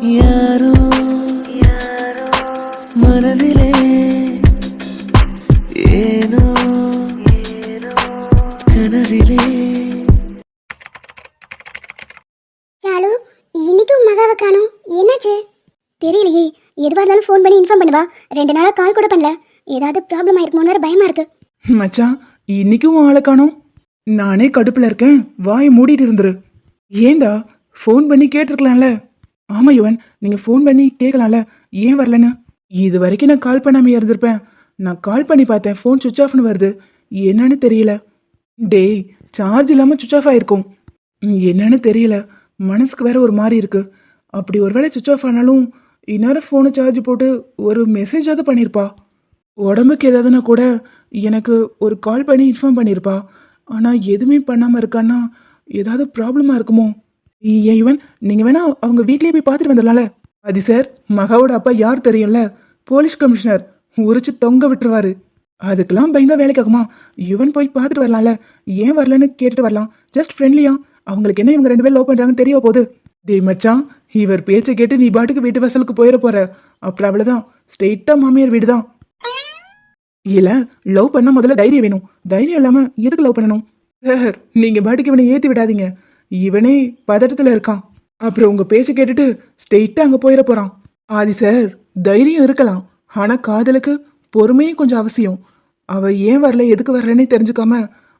யாரோ மனதிலே ஏனோ கனவிலே. ஷாலு இன்னைக்கும் மகாவை காணோம். என்னாச்சு? தெரியலையே. எதுவாக இருந்தாலும் ஃபோன் பண்ணி இன்ஃபார்ம் பண்ணுவா ரெண்டு நாளாக கால் கூட பண்ணல. ஏதாவது ப்ராப்ளம் ஆயிருக்குமோன்னு வேற பயமா இருக்கு. மச்சான் இன்னைக்கும் ஆளை காணோம். நானே கடுப்புல இருக்கேன். வாயை மூடிட்டு இருந்துரு. ஏண்டா? ஃபோன் பண்ணி கேட்டிருக்கலாம்ல. ஆமா யுவன். நீங்க ஃபோன் பண்ணி கேட்கலாம்ல ஏன் வரலன்னு? இது வரைக்கும் நான் கால் பண்ணாம இருந்திருப்பேன். நான் கால் பண்ணி பார்த்தேன். ஃபோன் சுவிச் ஆஃப்னு வருது. என்னன்னு தெரியல. டேய் சார்ஜ் இல்லாம சுவிச் ஆஃப் ஆயிருக்கும். என்னன்னு தெரியல. மனசுக்கு வேற ஒரு மாதிரி இருக்கு. அப்படி ஒருவேளை சுவிச் ஆஃப் ஆனாலும் இந்நேரம் ஃபோனை சார்ஜ் போட்டு ஒரு மெசேஜாவது பண்ணியிருப்பா உடம்புக்கு ஏதாவதுனா கூட எனக்கு ஒரு கால் பண்ணி இன்ஃபார்ம் பண்ணியிருப்பா ஆனால் எதுவுமே பண்ணாமல் இருக்கான்னா ஏதாவது ப்ராப்ளமாக இருக்குமோ? ஏன் யுவன் நீங்கள் வேணா அவங்க வீட்லேயே போய் பார்த்துட்டு வந்துடலாம்ல. அது சார் மகாவோட அப்பா யார் தெரியும்ல? போலீஸ் கமிஷனர் உரிச்சு தொங்க விட்டுருவாரு. அதுக்கெல்லாம் பயந்தா வேலைக்காகுமா யுவன் போய் பார்த்துட்டு வரலாம்ல. ஏன் வரலன்னு கேட்டுட்டு வரலாம். ஜஸ்ட் ஃப்ரெண்ட்லியா அவங்களுக்கு என்ன இவங்க ரெண்டு பேரும் லவ் பண்ணுறாங்கன்னு தெரிய போகுது. டே மச்சான் இவர் பேச்சை கேட்டு நீ பாட்டுக்கு வீட்டு வாசலுக்கு போயிட போற. அப்புறம் அவ்வளோதான் ஸ்ட்ரெயிட்டாக மாமியார் வீடு தான் இல்லை லவ் பண்ண முதல்ல தைரியம் வேணும். தைரியம் இல்லாமல் எதுக்கு லவ் பண்ணணும்? சார் நீங்கள் பாட்டுக்கு இவனை ஏற்றி விடாதீங்க. இவனே பதட்டத்தில் இருக்கான். அப்புறம் உங்கள் பேச்சு கேட்டுட்டு ஸ்ட்ரெயிட்டாக அங்கே போயிட போகிறான் ஆதி சார் தைரியம் இருக்கலாம். ஆனால் காதலுக்கு பொறுமையும் கொஞ்சம் அவசியம். அவள் ஏன் வரல எதுக்கு வரலன்னே தெரிஞ்சுக்காம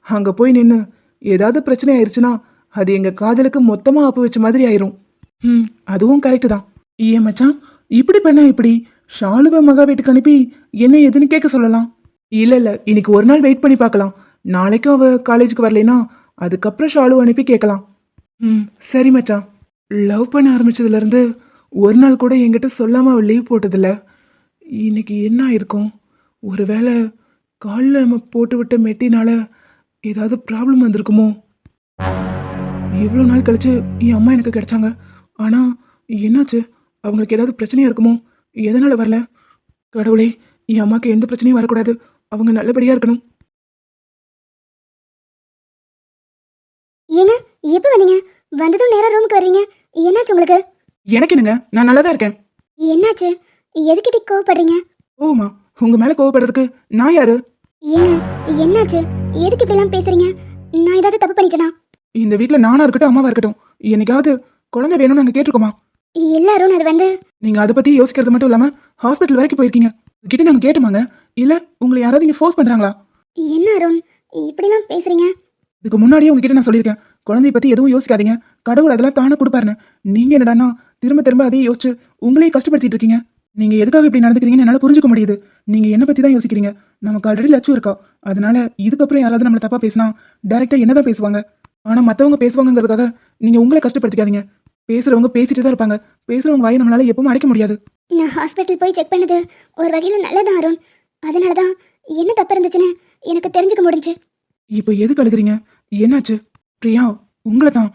அங்கே போய் நின்று ஏதாவது பிரச்சனை ஆயிடுச்சுன்னா அது எங்கள் காதலுக்கு மொத்தமாக ஆப்பு வச்ச மாதிரி ஆயிரும். ம் அதுவும் கரெக்டு தான். ஏன் மச்சான்? இப்படி பண்ணா இப்படி ஷாலுவை மகா வீட்டுக்கு அனுப்பி என்ன எதுன்னு கேட்க சொல்லலாம். இல்லை இல்லை இன்னைக்கு ஒரு நாள் வெயிட் பண்ணி பார்க்கலாம். நாளைக்கும் அவள் காலேஜுக்கு வரலைன்னா அதுக்கப்புறம் ஷாலு அனுப்பி கேட்கலாம். ம். சரி மச்சான். லவ் பண்ண ஆரம்பித்ததுலேருந்து ஒரு நாள் கூட என்கிட்ட சொல்லாமல் அவள் லீவ் போட்டதில்ல. இன்னைக்கு என்ன ஆயிருக்கும்? ஒருவேளை காலில் நம்ம போட்டு விட்ட மெட்டினால ஏதாவது ப்ராப்ளம் வந்திருக்குமோ? இவ்வளோ நாள் கழிச்சு என் அம்மா எனக்கு கிடைச்சாங்க. ஆனால் என்னாச்சு? அவங்களுக்கு ஏதாவது பிரச்சனையாக இருக்குமோ? எதனால் வரல? கடவுளே என் அம்மாவுக்கு எந்த பிரச்சனையும் வரக்கூடாது. அவங்க நல்லபடியாக இருக்கணும். எப்போ வந்தீங்க? வந்ததும் நேரா ரூமுக்கு வருவீங்க என்னாச்சு உங்களுக்கு? எனக்கு என்னங்க? நான் நல்லா தான் இருக்கேன். என்னாச்சு? எதுக்கு இப்படி கோவப்படுறீங்க? ஓமா உங்கள் மேலே கோவப்படுறதுக்கு நான் யாரு? ஏங்க என்னாச்சு? எதுக்கு இப்படிலாம் பேசுறீங்க? நான் ஏதாவது தப்பு பண்ணிட்டேனா? இந்த வீட்டில் நானா இருக்கட்டும் அம்மாவா இருக்கட்டும் என்னைக்காவது குழந்தை வேணும்னு நாங்கள் கேட்டிருக்கோமா? எல்லாரும் அது வந்து நீங்கள் அதை பற்றி யோசிக்கிறது மட்டும் இல்லாமல் ஹாஸ்பிட்டல் வரைக்கும் போயிருக்கீங்க. கிட்ட நாங்கள் கேட்டுமாங்க? இல்லை உங்களை யாராவது இங்கே ஃபோர்ஸ் பண்ணுறாங்களா என்ன அருண்? இப்படிலாம் பேசுறீங்க? இதுக்கு முன்னாடியே உங்ககிட்ட நான் சொல்லியிருக்கேன். குழந்தைய பற்றி எதுவும் யோசிக்காதீங்க. கடவுள் அதெல்லாம் தானே கொடுப்பாருன்னு. நீங்கள் என்னடான்னா திரும்ப திரும்ப அதையே யோசிச்சு உங்களையும் கஷ்டப்படுத்திட்டு இருக்கீங்க. நீங்கள் எதுக்காக இப்படி நடந்துக்கிறீங்கன்னு என்னால் புரிஞ்சுக்க முடியுது. நீங்கள் என்னை பற்றி தான் யோசிக்கிறீங்க. நமக்கு ஆல்ரெடி லட்சம் இருக்கா. அதனால இதுக்கப்புறம் யாராவது நம்மளை தப்பாக பேசினா டேரெக்டாக என்ன தான் பேசுவாங்க? ஆனால் மற்றவங்க பேசுவாங்கங்கிறதுக்காக நீங்கள் உங்களை கஷ்டப்படுத்திக்காதீங்க. பேசுகிறவங்க பேசிட்டு தான் இருப்பாங்க. பேசுகிறவங்க வாயை நம்மளால எப்பவும் அடைக்க முடியாது. நான் ஹாஸ்பிட்டல் போய் செக் பண்ணது ஒரு வகையில் நல்லதான் அருண். அதனால தான் என்ன தப்பு இருந்துச்சுன்னு எனக்கு தெரிஞ்சுக்க முடிஞ்சுச்சு. இப்போ எதுக்கு அழுகுறீங்க? என்னாச்சு? பிரியா உங்களை தான்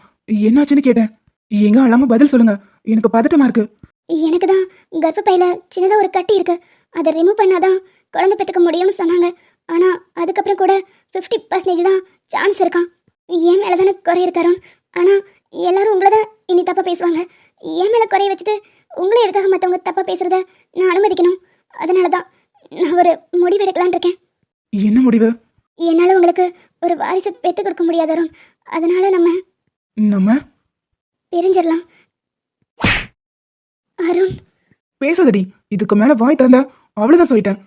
என்னாச்சுன்னு கேட்டேன். எங்க அழாம பதில் சொல்லுங்க. எனக்கு பதட்டமா இருக்கு. எனக்கு தான் கர்ப்பப்பையில சின்னதாக ஒரு கட்டி இருக்கு. அதை ரிமூவ் பண்ணாதான் குழந்தை பெற்றுக்க முடியும்னு சொன்னாங்க. ஆனால் அதுக்கப்புறம் கூட ஃபிஃப்டி பர்சன்டேஜ் தான் சான்ஸ் இருக்கான் என் மேலே தானே குறை இருக்காரோன் ஆனால் எல்லாரும் உங்களை தான் இனி தப்பாக பேசுவாங்க. என் மேலே குறைய வச்சுட்டு உங்களை எதுக்காக மற்றவங்க தப்பாக பேசுகிறத நான் அனுமதிக்கணும். அதனால தான் நான் ஒரு முடிவு எடுக்கலான்னு இருக்கேன். என்ன முடிவு? என்னால் உங்களுக்கு ஒரு வாரிசு பெற்று கொடுக்க முடியாது அருண் அதனால நம்ம நம்ம? பிரிஞ்சிடலாம். அருண். பேசாதடி இதுக்கு மேல வாய் திறந்த அவ்வளவுதான் சொல்லிட்டேன்.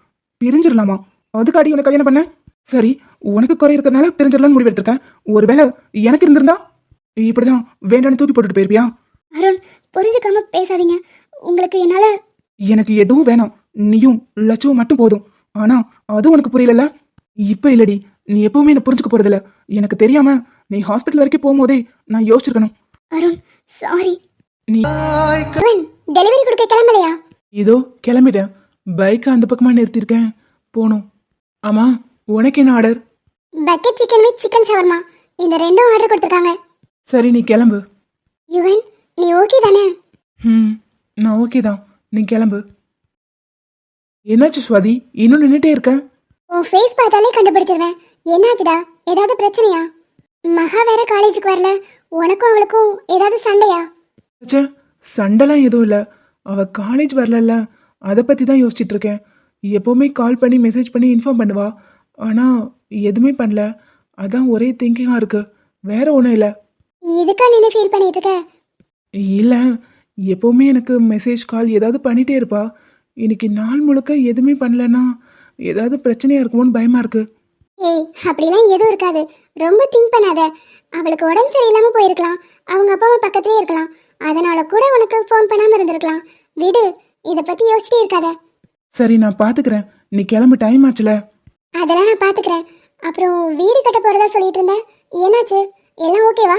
பிரிஞ்சிடலாமா? அதுக்கு அடி உனக்கு கல்யாணம் பண்ண சரி உனக்கு குறை இருக்கிறதுனால பிரிஞ்சிடலாம்னு முடிவு எடுத்திருக்கேன். ஒருவேளை எனக்கு இருந்திருந்தா இப்படிதான் வேண்டாம்னு தூக்கி போட்டுட்டு போயிருப்பியா? அருண் புரிஞ்சுக்காம பேசாதீங்க. உங்களுக்கு என்னால் எனக்கு எதுவும் வேணாம். நீயும் லட்சம் மட்டும் போதும். ஆனா அதுவும் உனக்கு புரியலல்ல? இப்ப இல்லடி நீ எப்பவுமே என்ன புரிஞ்சுக்க போறதில்ல. எனக்கு தெரியாம நீ ஹாஸ்பிட்டல் வரைக்கும் போகும்போதே நான் யோசிச்சிருக்கணும். அருண் சாரி நீ அருண் டெலிவரி கொடுக்க கிளம்பலையா? இதோ கிளம்பிட்டேன். பைக்கை அந்த பக்கமா நிறுத்தியிருக்கேன். போகணும். ஆமா உனக்கு என்ன order bucket chicken with chicken shawarma இந்த ரெண்டும் ஆர்டர் கொடுத்துருக்காங்க. சரி நீ கிளம்பு. யுவன் நீ ஓகே தானே? ம் நான் ஓகே தான். நீ கிளம்பு. என்னாச்சு சுவாதி? இன்னும் நின்றுட்டே இருக்க? உன் ஃபேஸ் பார்த்தாலே கண்டுபிடிச்சிருவேன். என்னாச்சுடா? ஏதாவது பிரச்சனையா? மகா வேற காலேஜுக்கு வரல. உனக்கும் அவளுக்கும் ஏதாவது சண்டையா? ச்சே சண்டைலாம் எதுவும் இல்லை. அவள் காலேஜ் வரலல்ல. அதை பற்றி தான் யோசிச்சுட்டு இருக்கேன் எப்போவுமே கால் பண்ணி மெசேஜ் பண்ணி இன்ஃபார்ம் பண்ணுவா. ஆனால் எதுவுமே பண்ணல. அதான் ஒரே திங்கிங்காக இருக்கு. வேற ஒன்றும் இல்லை. இதுக்கா நின்று ஃபீல் பண்ணிட்டு இருக்க இல்லை. எப்போவுமே எனக்கு மெசேஜ் கால் ஏதாவது பண்ணிகிட்டே இருப்பா. இன்னைக்கு நாள் முழுக்க எதுவுமே பண்ணலன்னா ஏதாவது பிரச்சனையாக இருக்குமோன்னு பயமாக இருக்கு. ஏய் அப்படிலாம் எதுவும் இருக்காது. ரொம்ப திங்க் பண்ணாத. அவளுக்கு உடம்பு சரியில்லாம போயிருக்கலாம். அவங்க அப்பா அம்மா பக்கத்துலயே இருக்கலாம். அதனால கூட உனக்கு ஃபோன் பண்ணாம இருந்திருக்கலாம். விடு இத பத்தி யோசிச்சிட்டே இருக்காத. சரி நான் பார்த்துக்கிறேன் நீ கிளம்பு டைம் ஆச்சுல. அதெல்லாம் நான் பாத்துக்கிறேன். அப்புறம் வீடு கட்ட போறதா சொல்லிட்டு இருந்தேன் என்னாச்சு? எல்லாம் ஓகேவா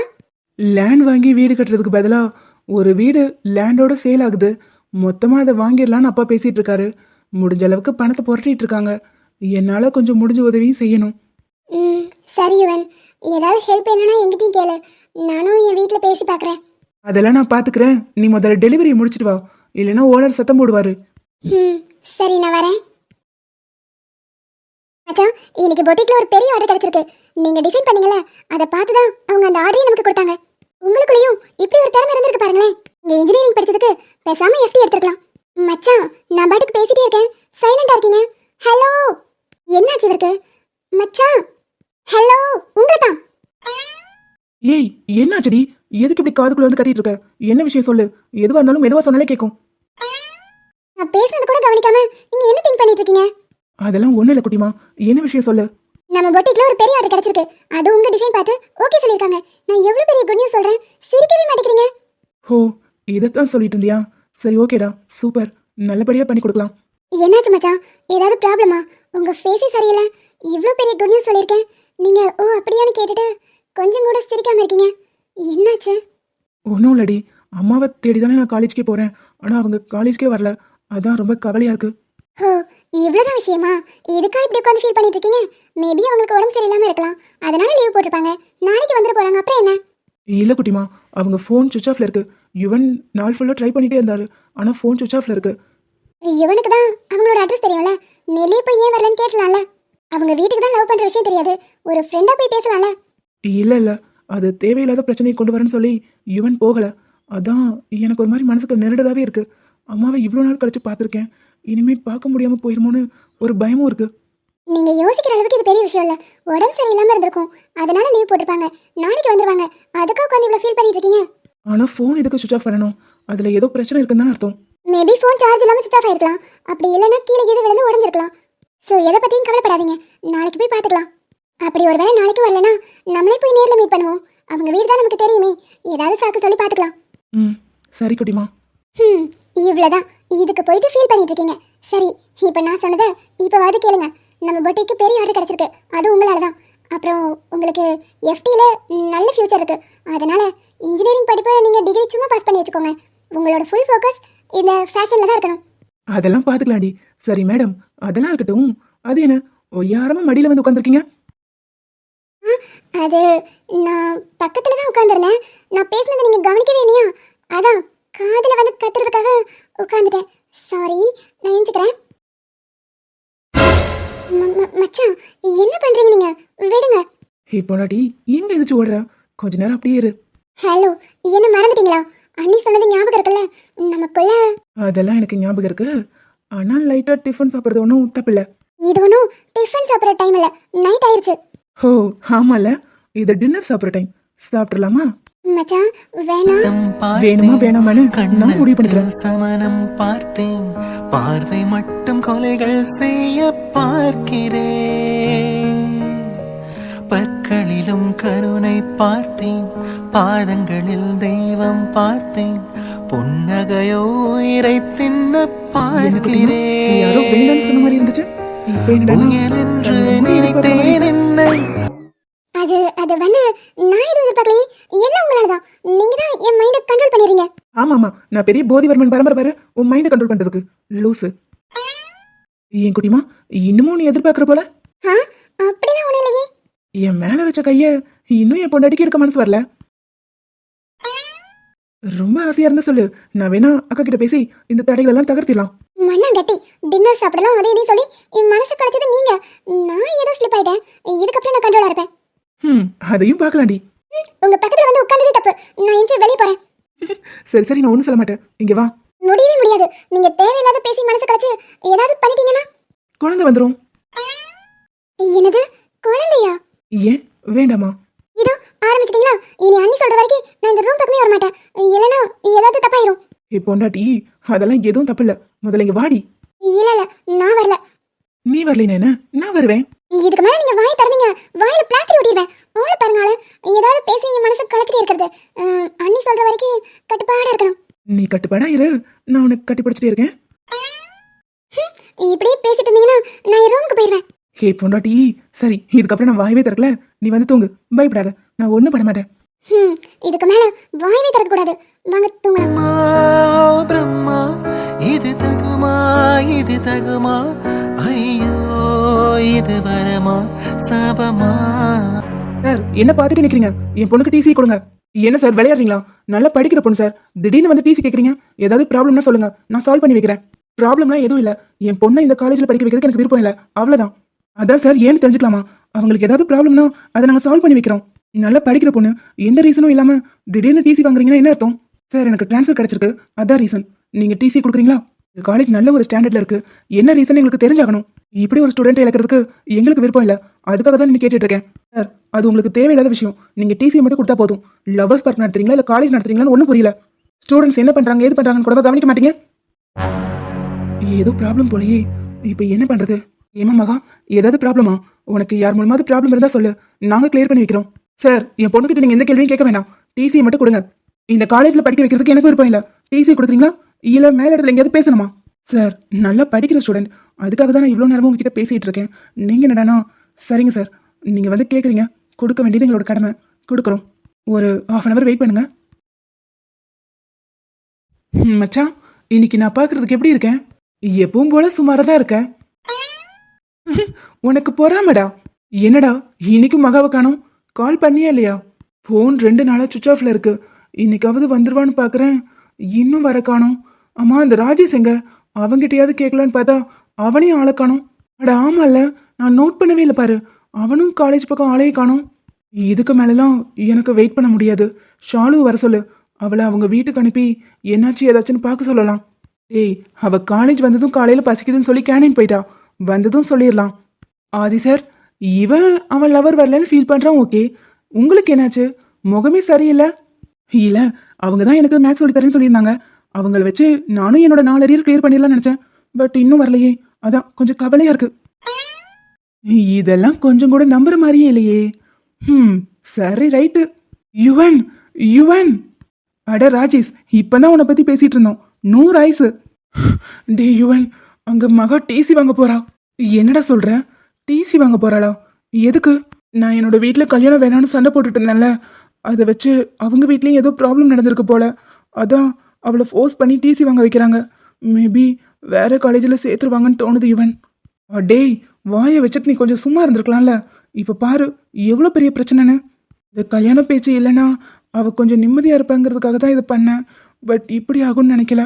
லேண்ட் வாங்கி வீடு கட்டுறதுக்கு பதிலாக ஒரு வீடு லேண்டோட சேல் ஆகுது. மொத்தமாக அதை வாங்கிடலான்னு அப்பா பேசிகிட்டு இருக்காரு. முடிஞ்ச அளவுக்கு பணத்தை புரட்டிட்டு இருக்காங்க. என்னால் கொஞ்சம் முடிஞ்ச உதவியும் செய்யணும். ம் சரி யுவன். ஏதாவது ஹெல்ப் என்னன்னா என்கிட்டயும் கேளு. நானும் என் வீட்டில் பேசி பார்க்குறேன் அதெல்லாம் நான் பார்த்துக்கிறேன் நீ முதல்ல டெலிவரி முடிச்சிட்டு வா. இல்லைன்னா ஓனர் சத்தம் போடுவார். ம் சரி நான் வரேன். மச்சான் இன்னைக்கு பொட்டிக்ல ஒரு பெரிய ஆர்டர் கிடைச்சிருக்கு. நீங்க டிசைன் பண்ணீங்கல்ல அதை பார்த்து தான் அவங்க அந்த ஆர்டரையும் நமக்கு கொடுத்தாங்க. உங்களுக்குள்ளேயும் இப்படி ஒரு திறமை இருந்திருக்கு பாருங்களேன். இங்க இன்ஜினியரிங் படிச்சதுக்கு பேசாம எஃப்டி எடுத்துக்கலாம் மச்சான் நான் பாட்டுக்கு பேசிட்டே இருக்கேன். சைலண்டா இருக்கீங்க. ஹலோ என்னாச்சு இவருக்கு? மச்சான் ஹலோ உங்களை தான் ஏய் என்னாச்சடி? எதுக்கு இப்படி காதுக்குள்ள வந்து கத்திட்டு இருக்க? என்ன விஷயம் சொல்லு? எதுவாக இருந்தாலும் மெதுவாக சொன்னாலே கேட்கும் நான் பேசுறது கூட கவனிக்காம நீங்க என்ன திங்க் பண்ணிட்டு இருக்கீங்க? அதெல்லாம் ஒன்றும் இல்லை குட்டிமா. என்ன விஷயம் சொல்லு? நம்ம பொட்டிக்ல ஒரு பெரிய ஆர்டர் கிடைச்சிருக்கு. அது உங்க டிசைன் பார்த்து ஓகே சொல்லிருக்காங்க நான் எவ்வளவு பெரிய குட் நியூஸ் சொல்றேன்? சிரிக்கவே மாட்டேங்கிறீங்க. ஹோ இதைத்தான் சொல்லிட்டு இருந்தியா? சரி ஓகேடா சூப்பர். நல்லபடியாக பண்ணி கொடுக்கலாம். என்னாச்சு மச்சான்? ஏதாவது ப்ராப்ளமா உங்க ஃபேஸே சரியில்லை. இவ்வளோ பெரிய குட் நியூஸ் சொல்லியிருக்கேன். நீங்க ஓ அப்படியான்னு கேட்டுட்டு கொஞ்சம் கூட சிரிக்காம இருக்கீங்க. என்னாச்சு? ஒன்றும் இல்லடி. அம்மாவை தேடி தானே நான் காலேஜ்க்கே போகிறேன் ஆனால் அவங்க காலேஜ்க்கே வரல. அதான் ரொம்ப கவலையாக இருக்கு. ஓ இவ்வளோதான் விஷயமா? இதுக்கா இப்படி உட்காந்து ஃபீல் பண்ணிட்டு இருக்கீங்க? மேபி அவங்களுக்கு உடம்பு சரியில்லாம இருக்கலாம். அதனால லீவ் போட்டிருப்பாங்க. நாளைக்கு வந்துட போறாங்க. அப்புறம் என்ன? இல்லை குட்டிமா. அவங்க ஃபோன் சுவிச் ஆஃப்ல இருக்கு. யுவன் நாள் ஃபுல்லாக ட்ரை பண்ணிட்டே இருந்தாரு. ஆனால் ஃபோன் சுவிச் ஆஃப்ல இருக்கு. இவனுக்கு தான் அவங்களோட அட்ரஸ் தெரியும்ல. நெல்லே போய் ஏன் வரலன்னு கேட்கலாம்ல அவங்க வீட்டுக்கு தான் லவ் பண்ற விஷயம் தெரியாது. ஒரு ஃப்ரெண்டா போய் பேசலாம்ல? இல்லை இல்லை. அது தேவையில்லாத பிரச்சனையை கொண்டு வரேன்னு சொல்லி யுவன் போகலை. அதான் எனக்கு ஒரு மாதிரி மனசுக்கு நெருடலாகவே இருக்கு. அம்மாவை இவ்வளோ நாள் கழிச்சு பார்த்துருக்கேன். இனிமேல் பார்க்க முடியாமல் போயிருமோன்னு ஒரு பயமும் இருக்கு. நீங்க யோசிக்கிற அளவுக்கு இது பெரிய விஷயம் இல்ல. உடம்பு சரியில்லாம இருந்திருக்கும். அதனால லீவ் போட்டிருப்பாங்க. நாளைக்கு வந்துருவாங்க. அதுக்கு உட்காந்து இவ்வளவு ஃபீல் பண்ணிட்டு இருக்கீங்க? ஆனால் ஃபோன் எதுக்கு சுவிச் ஆஃப் பண்ணணும்? அதில் ஏதோ பிரச்சனை இருக்குன்னு தான் அர்த்தம். மேபி ஃபோன் சார்ஜ் இல்லாம சுவிச் ஆஃப் ஆயிருக்கலாம். அப்படி இல்லைன்னா கீழே கீழே விழுந்து உடஞ்சிருக்கலாம் ஸோ எதை பத்தியும் கவலைப்படாதீங்க. நாளைக்கு போய் பார்த்துக்கலாம். அப்படி ஒருவேளை நாளைக்கு வரலனா நம்மளே போய் நேர்ல மீட் பண்ணுவோம். அவங்க வீடு தான் நமக்கு தெரியுமே. ஏதாவது சாக்கு சொல்லி பார்த்துக்கலாம். ம் சரி குட்டிமா. ம் இவ்வளோதான் இதுக்கு போயிட்டு ஃபீல் பண்ணிட்டு இருக்கீங்க. சரி இப்போ நான் சொன்னதை இப்போவாது கேளுங்க. நம்ம பொட்டிக்கு பெரிய ஆர்டர் கிடச்சிருக்கு. அது உங்களால தான். அப்புறம் உங்களுக்கு எஃப்டியில் நல்ல ஃப்யூச்சர் இருக்கு. அதனால இன்ஜினியரிங் படிப்பை நீங்கள் டிகிரி சும்மா பாஸ் பண்ணி வச்சுக்கோங்க. உங்களோட ஃபுல் ஃபோக்கஸ் இதில் ஃபேஷனில் தான் இருக்கணும். அதெல்லாம் பார்த்துக்கலாம்டி சரி மேடம். அதெல்லாம் இருக்கட்டும். அது என்ன? யாரமா மடியில் வந்து உட்காந்துருக்கீங்க அது நான் பக்கத்தில் தான் உட்காந்துருந்தேன் நான் பேசுனதை நீங்கள் கவனிக்கவே இல்லையா? அதான் காதில் வந்து கத்துறதுக்காக உட்காந்துட்டேன் சாரி நான் ம- மச்சான் என்ன பண்ணுறீங்க நீங்கள் விடுங்க. இப்போ நாட்டி எங்க எதிர்த்து ஓடுற? கொஞ்ச நேரம் அப்படியே இரு. ஹலோ என்ன மறந்துட்டீங்களா? அண்ணி சொன்னது ஞாபகம் இருக்குல்ல? நமக்குள்ள அதெல்லாம் எனக்கு ஞாபகம் இருக்கு. ஆனால் லைட்டாக டிஃபன் சாப்பிட்றது ஒன்றும் தப்பில்லை. இது ஒன்றும் டிஃபன் சாப்பிட்ற டைம் இல்லை. நைட் ஆயிருச்சு. ஓ ஆமால இது டின்னர் சாப்பிட்ற டைம் சாப்பிட்றலாமா மச்சான் வேணாம். வேணுமா வேணாமான்னு நான் முடிவு பண்ணிக்கிறேன். சமனம் பார்த்தேன். பார்வை மட்டும் கொலைகள் செய்ய பார்க்கிறேன். பற்களிலும் கருணை பார்த்தேன். பாதங்களில் தெய்வம் பார்த்தேன். புன்னகையோ உயிரை தின்ன புயல் என்று நினைத்தேன் என்னை. அது அது வந்து நான் எதுவும் எதிர்பார்க்கலையே எல்லாம் உங்களால தான். நீங்கள் தான் என் மைண்டை கண்ட்ரோல் பண்ணிடுறீங்க. ஆமா ஆமா நான் பெரிய போதிவர்மன் பரம்பரை பாரு. உன் மைண்டை கண்ட்ரோல் பண்றதுக்கு. லூசு. என் குட்டிமா இன்னமும் நீ எதிர்பார்க்குற போல? அப்படிலாம் ஒன்றும் இல்லையே. என் மேல வச்ச கைய இன்னும் என் பொண்டாட்டிக்கு எடுக்க மனசு வரல. ரொம்ப ஆசையா இருந்தா சொல்லு. நான் வேணா அக்கா கிட்ட பேசி இந்த தடைகள் எல்லாம் தகர்த்திடலாம். மண்ணாங்கட்டி டின்னர் சாப்பிடலாம் அதே இதையும் சொல்லி என் மனசு கிடைச்சது நீங்க. நான் ஏதோ ஸ்லிப் ஆயிட்டேன். இதுக்கப்புறம் நான் கண்ட்ரோலா இருப்பேன். ம் அதையும் பார்க்கலாம்டி உங்க பக்கத்துல வந்து உட்கார்ந்ததே தப்பு. நான் எஞ்சி வெளியே போறேன். சரி சரி நான் ஒன்றும் சொல்ல மாட்டேன். இங்கே வா. முடியவே முடியாது. நீங்க தேவையில்லாத பேசி மனசு கழிச்சு ஏதாவது பண்ணிட்டீங்கன்னா? குழந்தை வந்துடும் என்னது? குழந்தையா? ஏன்? வேண்டாமா? இதோ ஆரம்பிச்சிட்டீங்களா? இனி அண்ணி சொல்ற வரைக்கும் நான் இந்த ரூம் பக்கமே வர மாட்டேன் இல்லைன்னா ஏதாவது தப்பாயிரும். ஏ பொண்டாட்டி அதெல்லாம் எதுவும் தப்பு இல்லை முதல்ல இங்கே வாடி. இல்ல இல்ல நான் வரல. நீ வரலைன்னா என்ன? நான் வருவேன். இதுக்கு மேல நீங்க வாய் திறந்தீங்க. வாயில பிளாஸ்டிக் ஒட்டிடுவேன். ஆள பாருங்க ஏதாவது பேசி என் மனசு கழிச்சிட்டே இருக்கிறது. அண்ணி சொல்ற வரைக்கும் கட்டுப்பாடா இருக்கணும். நீ கட்டுப்பாடா இரு. நான் உனக்கு கட்டி பிடிச்சிட்டே இருக்கேன் இப்படியே பேசிட்டு இருந்தீங்கன்னா நான் என் ரூமுக்கு போயிடுவேன். ஹே பொண்டாட்டி. சரி இதுக்கப்புறம் நான் வாயவே திறக்கல. நீ வந்து தூங்கு. பயப்படாத. நான் ஒன்றும் பண்ண மாட்டேன். இதுக்கு மேல வாயவே திறக்க கூடாது. வாங்க தூங்கலாம். பிரம்மா, இது தகுமா இது தகுமா? ஐயோ இது வரமா? சாபமா? சார் என்ன பார்த்துட்டு நிற்கிறீங்க என் பொண்ணுக்கு டிசி கொடுங்க. என்ன சார் விளையாடுறீங்களா? நல்லா படிக்கிற பொண்ணு சார். திடீர்னு வந்து டிசி கேட்குறீங்க ஏதாவது ப்ராப்ளம்னா சொல்லுங்க. நான் சால்வ் பண்ணி வைக்கிறேன். ப்ராப்ளம்லாம் எதுவும் இல்லை. என் பொண்ணை இந்த காலேஜில் படிக்க வைக்கிறதுக்கு எனக்கு விருப்பம் இல்லை. அவ்வளோதான் அதான் சார் ஏன்னு தெரிஞ்சுக்கலாமா? அவங்களுக்கு ஏதாவது ப்ராப்ளம்னா அதை நாங்கள் சால்வ் பண்ணி வைக்கிறோம். நல்லா படிக்கிற பொண்ணு எந்த ரீசனும் இல்லாமல் திடீர்னு டிசி வாங்குறீங்கன்னா என்ன அர்த்தம்? சார் எனக்கு ட்ரான்ஸ்ஃபர் கிடச்சிருக்கு. அதான் ரீசன் நீங்கள் டிசி கொடுக்குறீங்களா? காலேஜ் நல்ல ஒரு ஸ்டாண்டர்டில் இருக்குது என்ன ரீசன் எங்களுக்கு தெரிஞ்சாகணும்? இப்படி ஒரு ஸ்டூடெண்ட்டை இழக்கிறதுக்கு எங்களுக்கு விருப்பம் இல்லை. அதுக்காக தான் நீங்கள் கேட்டுட்டு இருக்கேன் சார் அது உங்களுக்கு தேவையில்லாத விஷயம். நீங்கள் டிசி மட்டும் கொடுத்தா போதும். லவர்ஸ் பார்க் நடத்துறீங்களா? இல்லை காலேஜ் நடத்துறீங்களான்னு ஒன்றும் புரியல. ஸ்டூடெண்ட்ஸ் என்ன பண்ணுறாங்க ஏது பண்ணுறாங்கன்னு கூட கவனிக்க மாட்டீங்க. ஏதோ ப்ராப்ளம் போலயே. இப்போ என்ன பண்ணுறது ஏமா மகா ஏதாவது ப்ராப்ளமா உனக்கு யார் மூலமாவது ப்ராப்ளம் இருந்தா சொல்லு. நாங்க கிளியர் பண்ணி வைக்கிறோம். சார் என் பொண்ணுகிட்ட நீங்க எந்த கேள்வியும் கேட்க வேண்டாம் டிசி மட்டும் கொடுங்க. இந்த காலேஜ்ல படிக்க வைக்கிறதுக்கு எனக்கு விருப்பம் இல்ல. டிசி கொடுக்குறீங்களா? இல்ல மேல இடத்துல எங்கேயாவது பேசணுமா? சார் நல்லா படிக்கிற ஸ்டூடெண்ட் அதுக்காக தான் நான் இவ்வளோ நேரமும் உங்ககிட்ட பேசிட்டு இருக்கேன். நீங்க என்னடானா சரிங்க சார் நீங்க வந்து கேட்குறீங்க கொடுக்க வேண்டியது எங்களோட கடமை. கொடுக்குறோம். ஒரு ஹாஃப் அன் ஹவர் வெயிட் பண்ணுங்கள் மச்சான் இன்னைக்கு நான் பார்க்கறதுக்கு எப்படி இருக்கேன்? எப்பவும் போல சுமாராக தான் இருக்கேன். உனக்கு பொறாமடா. என்னடா இன்னைக்கும் மகாவை காணோம்? கால் பண்ணியா இல்லையா? ஃபோன் ரெண்டு நாளாக சுவிச் ஆஃப்ல இருக்கு. இன்னைக்காவது வந்துருவான்னு பார்க்குறேன் இன்னும் வர காணோம். அம்மா அந்த ராஜேஷ் எங்க? அவன்கிட்டயாவது கேட்கலான்னு பார்த்தா அவனையும் ஆளை காணோம். அட ஆமால்ல. நான் நோட் பண்ணவே இல்லை பாரு. அவனும் காலேஜ் பக்கம் ஆளையே காணோம். இதுக்கு மேலலாம் எனக்கு வெயிட் பண்ண முடியாது. ஷாலு வர சொல்லு. அவளை அவங்க வீட்டுக்கு அனுப்பி என்னாச்சு ஏதாச்சுன்னு பார்க்க சொல்லலாம். ஏய் அவள் காலேஜ் வந்ததும் காலையில் பசிக்குதுன்னு சொல்லி கேனீன் போயிட்டா. வந்ததும் சொல்லிடலாம். ஆதி சார் இவன் அவன் லவர் வரலன்னு ஃபீல் பண்ணுறான் ஓகே உங்களுக்கு என்னாச்சு? முகமே சரியில்லை? இல்லை அவங்க தான் எனக்கு மேக்ஸ் சொல்லி தரேன்னு சொல்லியிருந்தாங்க. அவங்கள வச்சு நானும் என்னோட நாலு அரியர் கிளியர் பண்ணிடலாம்னு நினச்சேன். பட் இன்னும் வரலையே. அதான் கொஞ்சம் கவலையாக இருக்கு. இதெல்லாம் கொஞ்சம் கூட நம்புற மாதிரியே இல்லையே. ம் சரி ரைட்டு யுவன் யுவன். அட ராஜேஷ் இப்போ தான் உன்னை பற்றி பேசிகிட்டு இருந்தோம். நூறு ஆயுசு டே யுவன் அங்க மகா டிசி வாங்க போறா. என்னடா சொல்ற? டிசி வாங்க போறாளா? எதுக்கு? நான் என்னோட வீட்டில் கல்யாணம் வேணாம்னு சண்டை போட்டுட்டு இருந்தேன்ல. அதை வச்சு அவங்க வீட்லேயும் ஏதோ ப்ராப்ளம் நடந்திருக்கு போல. அதான் அவளை ஃபோர்ஸ் பண்ணி டிசி வாங்க வைக்கிறாங்க. மேபி வேற காலேஜில் சேர்த்துருவாங்கன்னு தோணுது இவன். டேய் வாயை வச்சுட்டு நீ கொஞ்சம் சும்மா இருந்திருக்கலாம்ல. இப்போ பாரு எவ்வளோ பெரிய பிரச்சனைன்னு. இந்த கல்யாண பேச்சு இல்லைன்னா அவள் கொஞ்சம் நிம்மதியாக இருப்பாங்கிறதுக்காக தான் இதை பண்ணேன். பட் இப்படி ஆகும்னு நினைக்கல.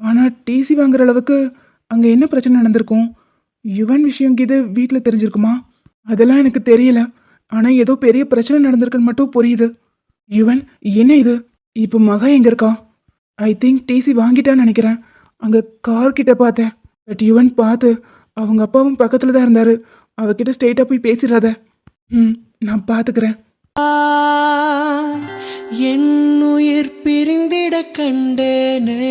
ஆனால் டிசி வாங்குற அளவுக்கு அங்கே என்ன பிரச்சனை நடந்திருக்கும்? யுவன் விஷயம் கீது வீட்டில் தெரிஞ்சிருக்குமா? அதெல்லாம் எனக்கு தெரியல. ஆனால் ஏதோ பெரிய பிரச்சனை நடந்திருக்குன்னு மட்டும் புரியுது. யுவன் என்ன இது? இப்போ மகா எங்கே இருக்கா? ஐ திங்க் டிசி வாங்கிட்டான்னு நினைக்கிறேன். அங்கே கார் கிட்ட பார்த்தேன். பட் யுவன் பார்த்து அவங்க அப்பாவும் பக்கத்தில் தான் இருந்தார். அவகிட்ட ஸ்ட்ரெயிட்டாக போய் பேசிடாத ம் நான் பார்த்துக்கிறேன் என் உயிர் பிரிந்திட கண்டேனே.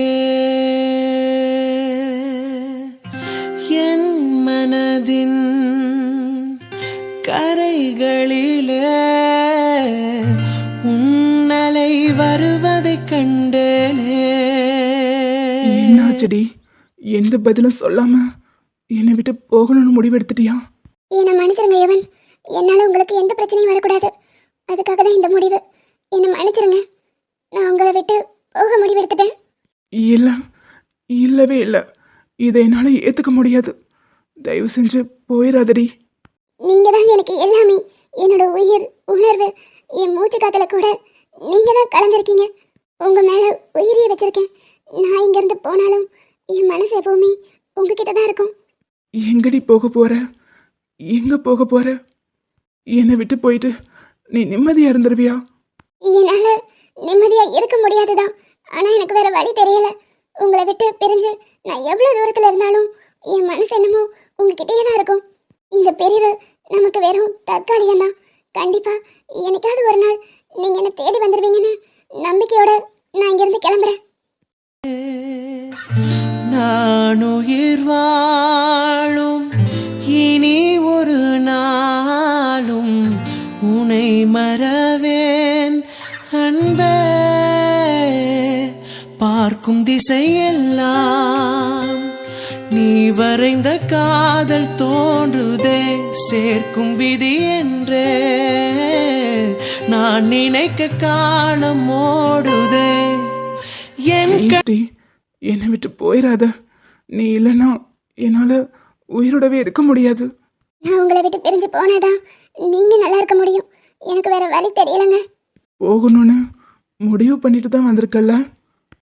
கரைகளிலே உன்னலை வருவதைக் கண்டேனே. என்னாச்சடி? எந்த பதிலும் சொல்லாம என்னை விட்டு போகணும்னு முடிவெடுத்துட்டியா? என்னை மன்னிச்சிருங்க யுவன். என்னால் உங்களுக்கு எந்த பிரச்சனையும் வரக்கூடாது. அதுக்காக தான் இந்த முடிவு. என்னை மன்னிச்சிருங்க. நான் உங்களை விட்டு போக முடிவெடுத்துட்டேன். இல்லை இல்லவே இல்லை. இதை என்னால் ஏற்றுக்க முடியாது. தயவு செஞ்சு போயிடாதடி நீங்க தான் எனக்கு எல்லாமே என்னோட உயிர் உணர்வு என் மூச்சு காத்துல கூட நீங்க தான் கலந்துருக்கீங்க. உங்க மேல உயிரியை வச்சிருக்கேன். நான் இங்க இருந்து போனாலும் என் மனசு எப்பவுமே உங்ககிட்ட தான் இருக்கும். எங்கடி போக போற? எங்க போக போற? என்னை விட்டு போயிட்டு நீ நிம்மதியா இருந்துருவியா? என்னால நிம்மதியா இருக்க முடியாதுதான் ஆனால் எனக்கு வேற வழி தெரியல. உங்களை விட்டு பிரிஞ்சு நான் எவ்வளோ தூரத்தில் இருந்தாலும் என் மனசு என்னமோ உங்ககிட்டயே தான் இருக்கும். இந்த பிரிவு நமக்கு வெறும் தற்காலிகம் தான் கண்டிப்பா என்னைக்காவது ஒரு நாள் நீங்க என்ன தேடி வந்துருவீங்கன்னு நம்பிக்கையோட நான் இங்கிருந்து கிளம்புறேன். நான் உயிர் வாழும் இனி ஒரு நாளும் உனை மறவேன் அன்ப. பார்க்கும் திசையெல்லாம் நீ வரைந்த காதல் தோன்றுதே. சேர்க்கும் விதி என்றே. நான் நினைக்க காலம் ஓடுதே. என் என்னை விட்டு போயிடாத நீ இல்லைன்னா என்னால் உயிரோடவே இருக்க முடியாது. நான் உங்களை விட்டு பிரிஞ்சு போனாதான் நீங்கள் நல்லா இருக்க முடியும். எனக்கு வேற வழி தெரியலங்க. போகணும்னு முடிவு பண்ணிட்டு தான் வந்திருக்கல்ல?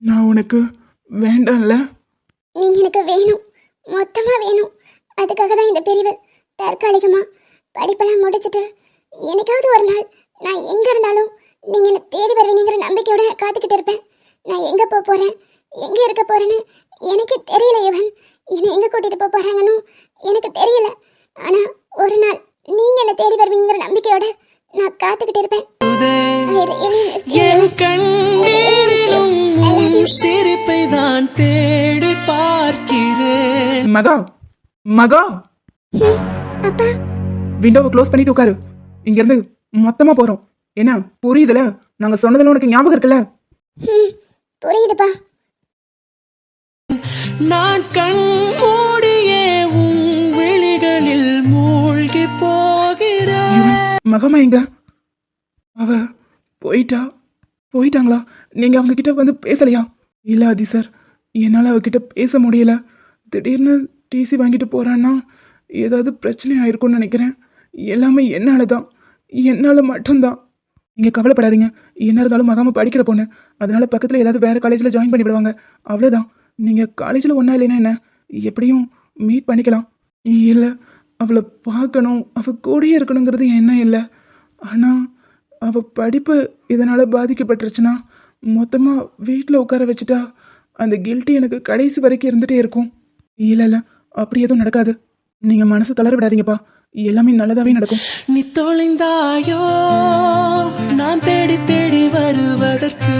நான் உனக்கு வேண்டாம்ல? நீங்கள் எனக்கு வேணும். மொத்தமாக வேணும். அதுக்காக தான் இந்த பிரிவு. தற்காலிகமாக படிப்பெல்லாம் முடிச்சிட்டு என்னைக்காவது ஒரு நாள் நான் எங்கே இருந்தாலும் நீங்கள் என்னை தேடி வருவீங்கிற நம்பிக்கையோட காத்துக்கிட்டு இருப்பேன். நான் எங்கே போக போகிறேன் எங்கே இருக்க போகிறேன்னு எனக்கே தெரியல இவன். என்னை எங்கே கூட்டிகிட்டு போக போகிறாங்கன்னு எனக்கு தெரியல. ஆனால் ஒரு நாள் நீங்கள் என்னை தேடி வருவீங்கிற நம்பிக்கையோட நான் காத்துக்கிட்டு இருப்பேன். என் கண்ணீரிலும் சிரிப்பை தான் தேடி பார்க்கிறேன். மகா மகா. விண்டோவை க்ளோஸ் பண்ணிட்டு உட்காரு. இங்கேருந்து மொத்தமாக போகிறோம் என்ன புரியுதுல? நாங்கள் சொன்னதில் உனக்கு ஞாபகம் இருக்குல்ல? புரியுதுப்பா. நான் கண் மூடியே உன் விழிகளில் மூழ்கி போகிறேன். மகமா எங்க? அவ போயிட்டா? போயிட்டாங்களா? நீங்க அவங்க கிட்ட வந்து பேசலையா? இல்ல அதி சார் என்னால் அவகிட்ட பேச முடியல. திடீர்னு டிசி வாங்கிட்டு போறான்னா? ஏதாவது பிரச்சனை ஆயிருக்கும்னு நினைக்கிறேன். எல்லாமே என்னால் தான் என்னால் மட்டும்தான். நீங்கள் கவலைப்படாதீங்க. என்ன இருந்தாலும் மகாமல் படிக்கிற பொண்ணு. அதனால் பக்கத்தில் ஏதாவது வேறு காலேஜில் ஜாயின் பண்ணி விடுவாங்க. அவ்வளோதான் நீங்கள் காலேஜில் ஒன்றா இல்லைன்னா என்ன? எப்படியும் மீட் பண்ணிக்கலாம். இல்லை அவளை பார்க்கணும். அவள் கூடயே இருக்கணுங்கிறது என்ன இல்லை. ஆனால் அவள் படிப்பு இதனால் பாதிக்கப்பட்டுருச்சுன்னா மொத்தமாக வீட்டில் உட்கார வச்சுட்டா அந்த கில்ட்டி எனக்கு கடைசி வரைக்கும் இருந்துகிட்டே இருக்கும். இல்லை இல்லை. அப்படி எதுவும் நடக்காது. நீங்க மனசு தளர விடாதீங்கப்பா எல்லாமே நல்லதாகவே நடக்கும். நீ தொலைந்தாயோ? நான் தேடி தேடி வருவதற்கு